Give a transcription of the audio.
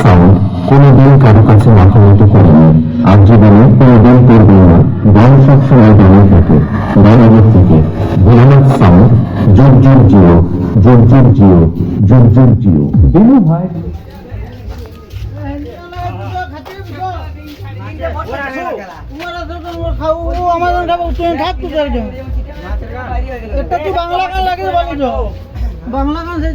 sound কোনোদিন কারও কাছে মাথা নত করেনি আর জীবনে কোনোদিন করবেন না গান সবসময় গানে থাকে গানের থেকে ভোলানাথ সাউন্ড যুগ যুগ জিও যুগ যুগ জিও যুগ যুগ জিও বিনু ভাই বাংলা গান লাগে বাংলা গান সে